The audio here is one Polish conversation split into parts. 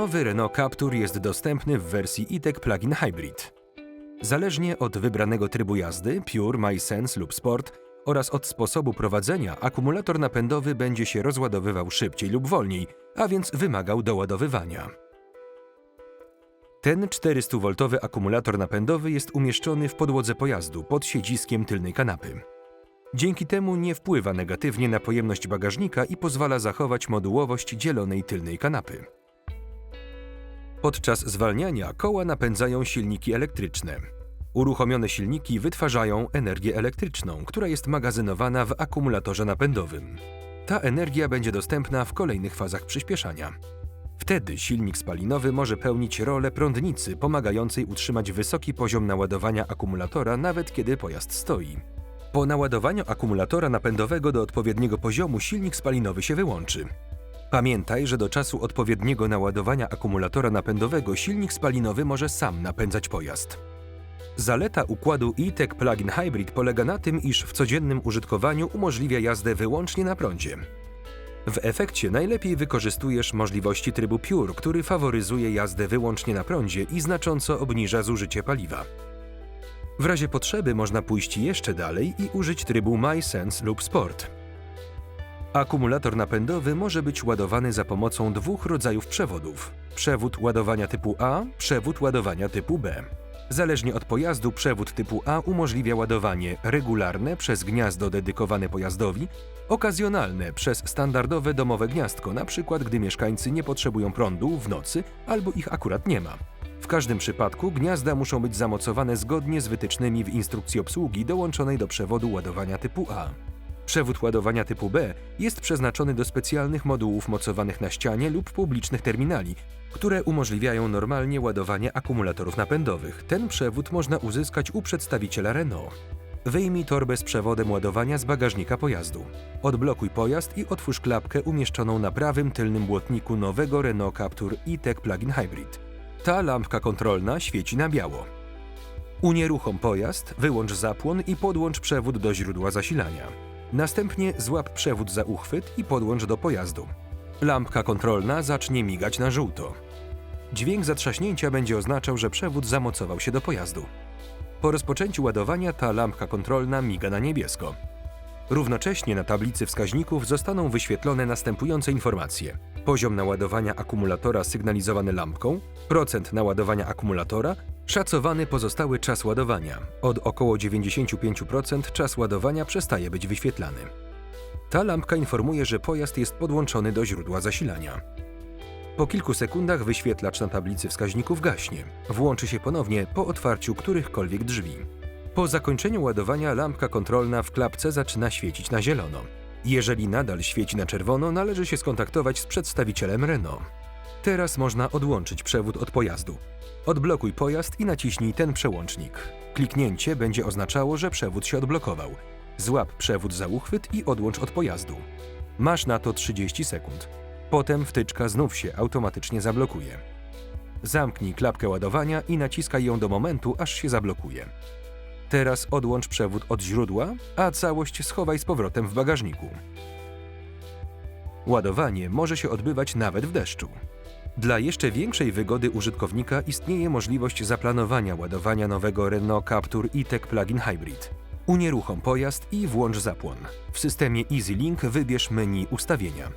Nowy Renault Captur jest dostępny w wersji e-tech Plug-in Hybrid. Zależnie od wybranego trybu jazdy Pure, MySense lub Sport oraz od sposobu prowadzenia, akumulator napędowy będzie się rozładowywał szybciej lub wolniej, a więc wymagał doładowywania. Ten 400V akumulator napędowy jest umieszczony w podłodze pojazdu pod siedziskiem tylnej kanapy. Dzięki temu nie wpływa negatywnie na pojemność bagażnika i pozwala zachować modułowość dzielonej tylnej kanapy. Podczas zwalniania koła napędzają silniki elektryczne. Uruchomione silniki wytwarzają energię elektryczną, która jest magazynowana w akumulatorze napędowym. Ta energia będzie dostępna w kolejnych fazach przyspieszania. Wtedy silnik spalinowy może pełnić rolę prądnicy pomagającej utrzymać wysoki poziom naładowania akumulatora nawet kiedy pojazd stoi. Po naładowaniu akumulatora napędowego do odpowiedniego poziomu silnik spalinowy się wyłączy. Pamiętaj, że do czasu odpowiedniego naładowania akumulatora napędowego silnik spalinowy może sam napędzać pojazd. Zaleta układu e-tech Plug-in Hybrid polega na tym, iż w codziennym użytkowaniu umożliwia jazdę wyłącznie na prądzie. W efekcie najlepiej wykorzystujesz możliwości trybu Pure, który faworyzuje jazdę wyłącznie na prądzie i znacząco obniża zużycie paliwa. W razie potrzeby można pójść jeszcze dalej i użyć trybu MySense lub Sport. Akumulator napędowy może być ładowany za pomocą dwóch rodzajów przewodów: przewód ładowania typu A, przewód ładowania typu B. Zależnie od pojazdu, przewód typu A umożliwia ładowanie regularne przez gniazdo dedykowane pojazdowi, okazjonalne przez standardowe domowe gniazdko, np. gdy mieszkańcy nie potrzebują prądu w nocy albo ich akurat nie ma. W każdym przypadku gniazda muszą być zamocowane zgodnie z wytycznymi w instrukcji obsługi dołączonej do przewodu ładowania typu A. Przewód ładowania typu B jest przeznaczony do specjalnych modułów mocowanych na ścianie lub publicznych terminali, które umożliwiają normalnie ładowanie akumulatorów napędowych. Ten przewód można uzyskać u przedstawiciela Renault. Wyjmij torbę z przewodem ładowania z bagażnika pojazdu. Odblokuj pojazd i otwórz klapkę umieszczoną na prawym tylnym błotniku nowego Renault Captur e-tech Plug-in Hybrid. Ta lampka kontrolna świeci na biało. Unieruchom pojazd, wyłącz zapłon i podłącz przewód do źródła zasilania. Następnie złap przewód za uchwyt i podłącz do pojazdu. Lampka kontrolna zacznie migać na żółto. Dźwięk zatrzaśnięcia będzie oznaczał, że przewód zamocował się do pojazdu. Po rozpoczęciu ładowania ta lampka kontrolna miga na niebiesko. Równocześnie na tablicy wskaźników zostaną wyświetlone następujące informacje: poziom naładowania akumulatora sygnalizowany lampką, procent naładowania akumulatora, szacowany pozostały czas ładowania. Od około 95% czas ładowania przestaje być wyświetlany. Ta lampka informuje, że pojazd jest podłączony do źródła zasilania. Po kilku sekundach wyświetlacz na tablicy wskaźników gaśnie. Włączy się ponownie po otwarciu którychkolwiek drzwi. Po zakończeniu ładowania lampka kontrolna w klapce zaczyna świecić na zielono. Jeżeli nadal świeci na czerwono, należy się skontaktować z przedstawicielem Renault. Teraz można odłączyć przewód od pojazdu. Odblokuj pojazd i naciśnij ten przełącznik. Kliknięcie będzie oznaczało, że przewód się odblokował. Złap przewód za uchwyt i odłącz od pojazdu. Masz na to 30 sekund. Potem wtyczka znów się automatycznie zablokuje. Zamknij klapkę ładowania i naciskaj ją do momentu, aż się zablokuje. Teraz odłącz przewód od źródła, a całość schowaj z powrotem w bagażniku. Ładowanie może się odbywać nawet w deszczu. Dla jeszcze większej wygody użytkownika istnieje możliwość zaplanowania ładowania nowego Renault Captur e-tech Plug-in Hybrid. Unieruchom pojazd i włącz zapłon. W systemie EasyLink wybierz menu Ustawienia.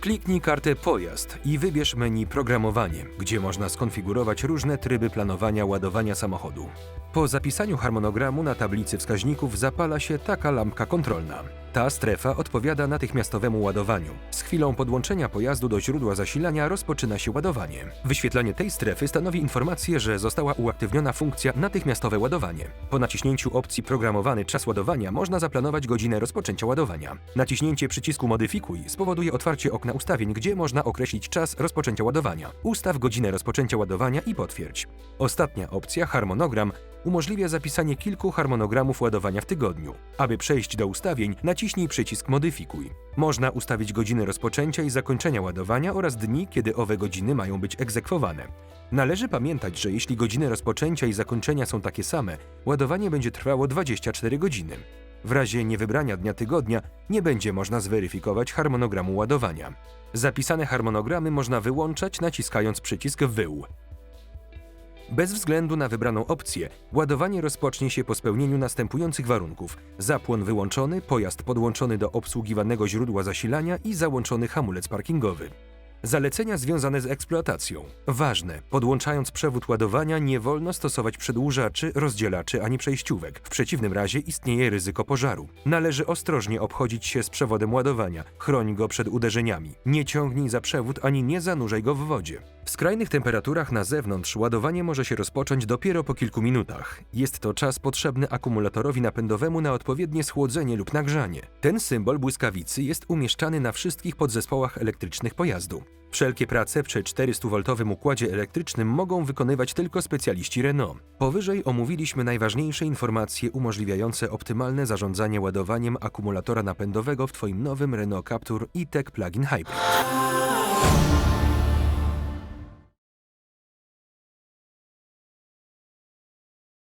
Kliknij kartę Pojazd i wybierz menu Programowanie, gdzie można skonfigurować różne tryby planowania ładowania samochodu. Po zapisaniu harmonogramu na tablicy wskaźników zapala się taka lampka kontrolna. Ta strefa odpowiada natychmiastowemu ładowaniu. Z chwilą podłączenia pojazdu do źródła zasilania rozpoczyna się ładowanie. Wyświetlanie tej strefy stanowi informację, że została uaktywniona funkcja natychmiastowe ładowanie. Po naciśnięciu opcji Programowany czas ładowania można zaplanować godzinę rozpoczęcia ładowania. Naciśnięcie przycisku Modyfikuj spowoduje otwarcie okna ustawień, gdzie można określić czas rozpoczęcia ładowania. Ustaw godzinę rozpoczęcia ładowania i potwierdź. Ostatnia opcja, harmonogram, umożliwia zapisanie kilku harmonogramów ładowania w tygodniu. Aby przejść do ustawień, naciśnij przycisk Modyfikuj. Można ustawić godziny rozpoczęcia i zakończenia ładowania oraz dni, kiedy owe godziny mają być egzekwowane. Należy pamiętać, że jeśli godziny rozpoczęcia i zakończenia są takie same, ładowanie będzie trwało 24 godziny. W razie niewybrania dnia tygodnia nie będzie można zweryfikować harmonogramu ładowania. Zapisane harmonogramy można wyłączać naciskając przycisk Wył. Bez względu na wybraną opcję, ładowanie rozpocznie się po spełnieniu następujących warunków: zapłon wyłączony, pojazd podłączony do obsługiwanego źródła zasilania i załączony hamulec parkingowy. Zalecenia związane z eksploatacją. Ważne, podłączając przewód ładowania nie wolno stosować przedłużaczy, rozdzielaczy ani przejściówek. W przeciwnym razie istnieje ryzyko pożaru. Należy ostrożnie obchodzić się z przewodem ładowania. Chroń go przed uderzeniami. Nie ciągnij za przewód ani nie zanurzaj go w wodzie. Skrajnych temperaturach na zewnątrz ładowanie może się rozpocząć dopiero po kilku minutach. Jest to czas potrzebny akumulatorowi napędowemu na odpowiednie schłodzenie lub nagrzanie. Ten symbol błyskawicy jest umieszczany na wszystkich podzespołach elektrycznych pojazdu. Wszelkie prace przy 400V układzie elektrycznym mogą wykonywać tylko specjaliści Renault. Powyżej omówiliśmy najważniejsze informacje umożliwiające optymalne zarządzanie ładowaniem akumulatora napędowego w Twoim nowym Renault Captur e-Tech Plug-in Hybrid.